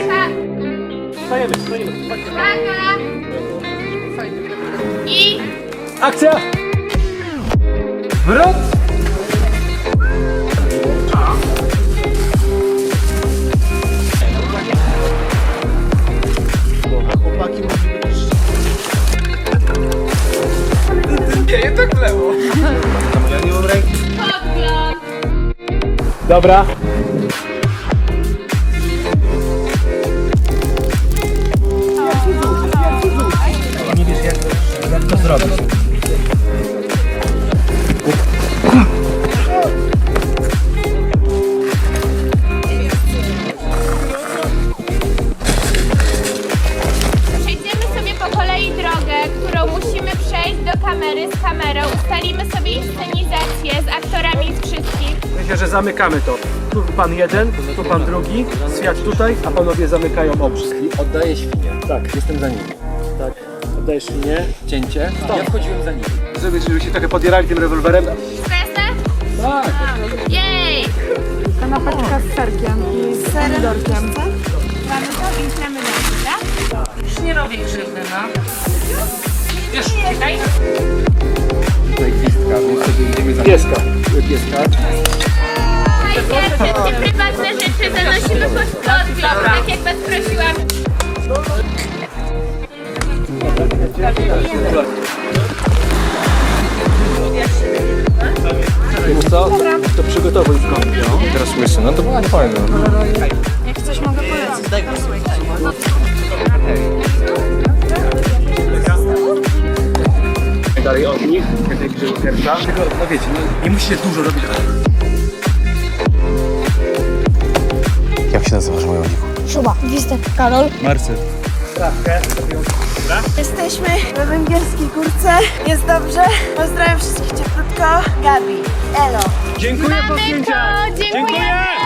Uwaga! I Akcja! Zwrot! Chłopaki Ja nie mam ręki. podgląd. Dobra. Zrobić. Przejdziemy sobie po kolei drogę, którą musimy przejść do kamery z kamerą. Ustalimy sobie inscenizację z aktorami z wszystkich. Myślę, że zamykamy to. Tu pan jeden, tu pan drugi, Świat tutaj, a panowie zamykają obóz. Oddaję świnię. Tak. Jestem za nimi. Tak. Oddajesz świnię. Cięcie. Ja wchodziłem za nimi. Żeby, żeby się trochę podierali tym rewolwerem. Wszystko jasne? Tak. Jej! Kanapeczka z serkiem i z pomidorkiem. Mamy to i znamy dalej, tak? Już nie robię krzywdy, no. Już, czekaj. Tutaj gwizdka, więc sobie idziemy za Pieska. pieska. Słuchajcie, wszystkie prywatne rzeczy zanosimy pod podgląd, tak jak was prosiłam. To przygotowuj skąd. Teraz słyszę, no to było fajne. Jak coś mogę polecić. Dalej od nich, jak najbliżej serca. No wiecie, no, nie musicie dużo robić. Jak się nazywasz moją liku? Szuba, Gwizdek, Karol. Marcel. Trawkę. Jesteśmy we węgierskiej górce. Jest dobrze. Pozdrawiam wszystkich cieplutko. Gabi. Elo. Dziękuję po Mamy zdjęciach. to! Dziękujemy!